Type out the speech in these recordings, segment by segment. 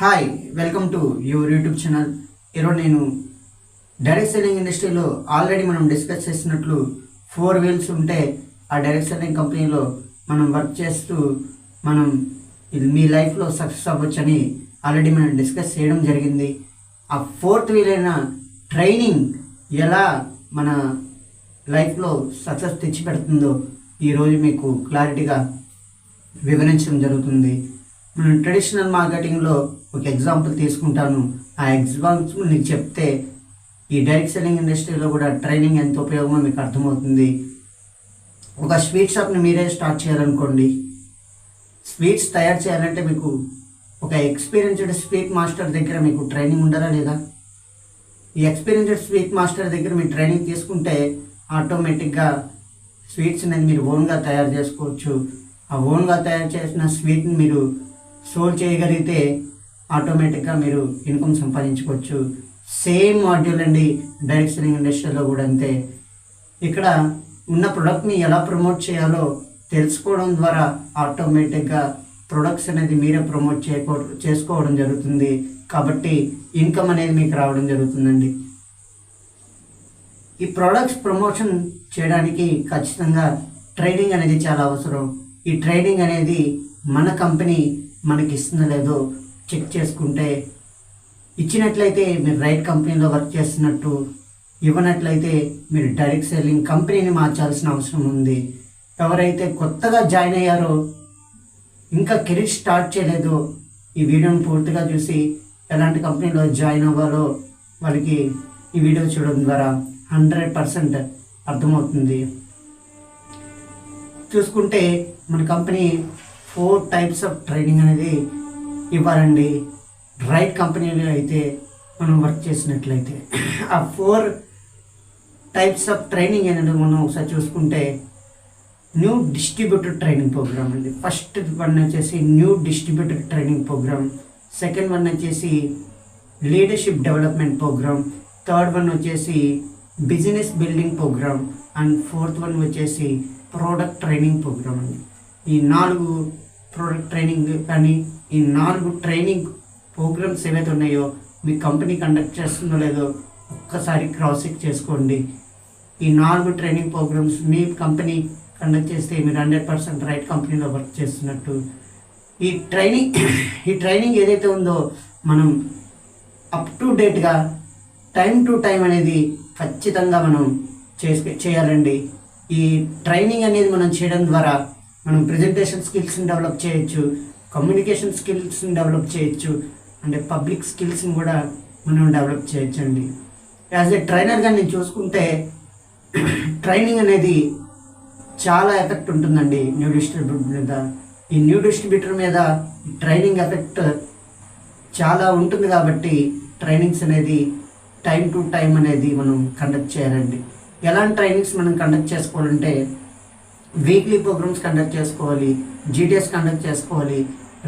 Hi welcome to your YouTube channel ఈరోజు నేను direct selling ఇండస్ట్రీలో ఆల్రెడీ మనం డిస్కస్ చేసినట్లు ఫోర్ వీల్స్ ఉంటే ఆ డైరెక్ట్ సెల్లింగ్ కంపెనీలో మనం వర్క్ చేస్తూ మనం ఇది మీ లైఫ్లో సక్సెస్ అవ్వచ్చని ఆల్రెడీ మనం డిస్కస్ చేయడం జరిగింది. ఆ ఫోర్త్ వీల్ అయిన ట్రైనింగ్ ఎలా మన లైఫ్లో సక్సెస్ తెచ్చిపెడుతుందో ఈరోజు మీకు క్లారిటీగా వివరించడం జరుగుతుంది. ట్రెడిషనల్ మార్కెటింగ్లో ఒక ఎగ్జాంపుల్ తీసుకుంటాను. ఆ ఎగ్జాంపుల్ నీకు చెప్తే ఈ డైరెక్ట్ సెల్లింగ్ ఇండస్ట్రీలో కూడా ట్రైనింగ్ ఎంత ఉపయోగమో మీకు అర్థమవుతుంది. ఒక స్వీట్ షాప్ని మీరే స్టార్ట్ చేయాలనుకోండి. స్వీట్స్ తయారు చేయాలంటే మీకు ఒక ఎక్స్పీరియన్స్డ్ స్వీట్ మాస్టర్ దగ్గర మీకు ట్రైనింగ్ ఉండాలా లేదా? ఈ ఎక్స్పీరియన్స్డ్ స్వీట్ మాస్టర్ దగ్గర మీరు ట్రైనింగ్ తీసుకుంటే ఆటోమేటిక్గా స్వీట్స్ అనేది మీరు ఓన్గా తయారు చేసుకోవచ్చు. ఆ ఓన్గా తయారు చేసిన స్వీట్ని మీరు సోల్ చేయగలిగితే ఆటోమేటిక్గా మీరు ఇన్కమ్ సంపాదించుకోవచ్చు. సేమ్ మాడ్యూల్ అండి డైరెక్ట్ సెల్లింగ్ ఇండస్ట్రీలో కూడా అంతే. ఇక్కడ ఉన్న ప్రొడక్ట్ని ఎలా ప్రమోట్ చేయాలో తెలుసుకోవడం ద్వారా ఆటోమేటిక్గా ప్రొడక్ట్స్ అనేది మీరే ప్రమోట్ చేయకో చేసుకోవడం జరుగుతుంది. కాబట్టి ఇన్కమ్ అనేది మీకు రావడం జరుగుతుందండి. ఈ ప్రొడక్ట్స్ ప్రమోషన్ చేయడానికి ఖచ్చితంగా ట్రైనింగ్ అనేది చాలా అవసరం. ఈ ట్రైనింగ్ అనేది మన కంపెనీ మనకి ఇస్తుందో లేదో చెక్ చేసుకుంటే ఇచ్చినట్లయితే మీరు రైట్ కంపెనీలో వర్క్ చేస్తున్నట్టు ఇవ్వనట్లయితే మీరు డైరెక్ట్ సెల్లింగ్ కంపెనీని మార్చాల్సిన అవసరం ఉంది. ఎవరైతే కొత్తగా జాయిన్ అయ్యారో ఇంకా కెరీర్ స్టార్ట్ చేయలేదో ఈ వీడియోని పూర్తిగా చూసి ఎలాంటి కంపెనీలో జాయిన్ అవ్వాలో వాళ్ళకి ఈ వీడియో చూడడం ద్వారా హండ్రెడ్ పర్సెంట్ అర్థమవుతుంది. చూసుకుంటే మన company four types of training అనేది ఇవ్వాలండి. రైట్ కంపెనీలో అయితే మనం వర్క్ చేసినట్లయితే. ఆ ఫోర్ టైప్స్ ఆఫ్ ట్రైనింగ్ అనేది మనం ఒకసారి చూసుకుంటే న్యూ డిస్ట్రిబ్యూటర్ ట్రైనింగ్ ప్రోగ్రామ్ అండి. ఫస్ట్ వన్ వచ్చేసి new distributor training program. Second one వచ్చేసి leadership development program. Third one వచ్చేసి business building program. And fourth one వచ్చేసి ప్రోడక్ట్ ట్రైనింగ్ ప్రోగ్రామ్ అండి. ఈ నాలుగు ప్రోడక్ట్ ట్రైనింగ్ కానీ ఈ నాలుగు ట్రైనింగ్ ప్రోగ్రామ్స్ ఏవైతే ఉన్నాయో మీ కంపెనీ కండక్ట్ చేస్తుందో లేదో ఒక్కసారి క్రాస్ చెక్ చేసుకోండి. ఈ నాలుగు ట్రైనింగ్ ప్రోగ్రామ్స్ మీ కంపెనీ కండక్ట్ చేస్తే మీరు హండ్రెడ్ పర్సెంట్ రైట్ కంపెనీలో వర్క్ చేస్తున్నట్టు. ఈ ట్రైనింగ్ ఈ ట్రైనింగ్ ఏదైతే ఉందో మనం అప్ టు డేట్గా టైం టు టైం అనేది ఖచ్చితంగా మనం చేసి చేయాలండి. ఈ ట్రైనింగ్ అనేది మనం చేయడం ద్వారా మనం ప్రజెంటేషన్ స్కిల్స్ని డెవలప్ చేయొచ్చు కమ్యూనికేషన్ స్కిల్స్ని డెవలప్ చేయొచ్చు అంటే పబ్లిక్ స్కిల్స్ని కూడా మనం డెవలప్ చేయొచ్చు అండి యాజ్ ఏ ట్రైనర్గా నేను చూసుకుంటే ట్రైనింగ్ అనేది చాలా ఎఫెక్ట్ ఉంటుందండి న్యూ డిస్ట్రిబ్యూటర్ మీద. ఈ న్యూ డిస్ట్రిబ్యూటర్ మీద ట్రైనింగ్ ఎఫెక్ట్ చాలా ఉంటుంది కాబట్టి ట్రైనింగ్స్ అనేది టైం టు టైం అనేది మనం కండక్ట్ చేయాలండి. ఎలాంటి ట్రైనింగ్స్ మనం కండక్ట్ చేసుకోవాలంటే వీక్లీ ప్రోగ్రామ్స్ కండక్ట్ చేసుకోవాలి జీటీఎస్ కండక్ట్ చేసుకోవాలి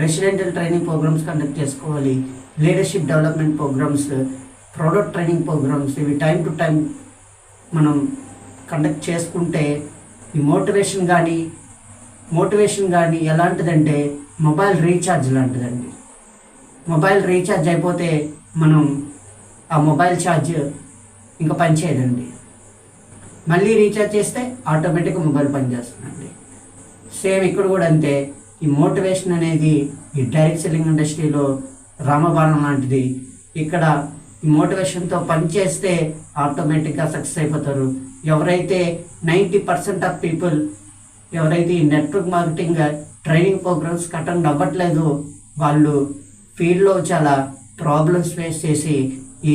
రెసిడెంటల్ ట్రైనింగ్ ప్రోగ్రామ్స్ కండక్ట్ చేసుకోవాలి leadership development programs product training programs ఇవి టైం టు టైం మనం కండక్ట్ చేసుకుంటే ఈ మోటివేషన్ కానీ మోటివేషన్ కానీ ఎలాంటిదంటే మొబైల్ రీఛార్జ్ లాంటిదండి. మొబైల్ రీఛార్జ్ అయిపోతే మనం ఆ మొబైల్ ఛార్జ్ ఇంకా పనిచేయదండి. మళ్ళీ రీఛార్జ్ చేస్తే ఆటోమేటిక్గా మొబైల్ పనిచేస్తుందండి సేమ్ ఇక్కడ కూడా అంతే. ఈ మోటివేషన్ అనేది ఈ డైరెక్ట్ సెల్లింగ్ ఇండస్ట్రీలో రామబాణం లాంటిది. ఇక్కడ ఈ మోటివేషన్తో పనిచేస్తే ఆటోమేటిక్గా సక్సెస్ అయిపోతారు. ఎవరైతే నైంటీ పర్సెంట్ ఆఫ్ పీపుల్ ఎవరైతే ఈ network marketing training programs attend అవ్వట్లేదు వాళ్ళు ఫీల్డ్లో చాలా ప్రాబ్లమ్స్ ఫేస్ చేసి ఈ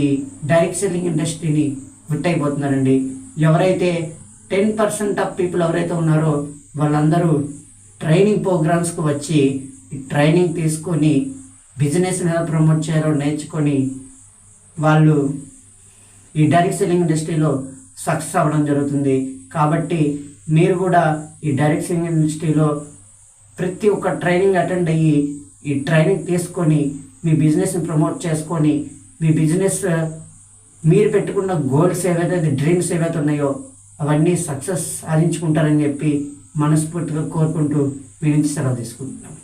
డైరెక్ట్ సెల్లింగ్ ఇండస్ట్రీని గుట్టయిపోతున్నారండి ఎవరైతే టెన్ పర్సెంట్ ఆఫ్ పీపుల్ ఎవరైతే ఉన్నారో వాళ్ళందరూ ట్రైనింగ్ ప్రోగ్రామ్స్కి వచ్చి ట్రైనింగ్ తీసుకొని బిజినెస్ ఎలా ప్రమోట్ చేయాలో నేర్చుకొని వాళ్ళు ఈ డైరెక్ట్ సెల్లింగ్ ఇండస్ట్రీలో సక్సెస్ అవ్వడం జరుగుతుంది. కాబట్టి మీరు కూడా ఈ డైరెక్ట్ సెల్లింగ్ ఇండస్ట్రీలో ప్రతి ఒక్క ట్రైనింగ్ అటెండ్ అయ్యి ఈ ట్రైనింగ్ తీసుకొని మీ బిజినెస్ని ప్రమోట్ చేసుకొని మీ బిజినెస్ మీరు పెట్టుకున్న గోల్స్ ఏవైతే డ్రీమ్స్ ఏవైతే ఉన్నాయో అవన్నీ సక్సెస్ సాధించుకుంటారని చెప్పి మనస్ఫూర్తిగా కోరుకుంటూ మీ నుంచి సెలవు తీసుకుంటున్నాం.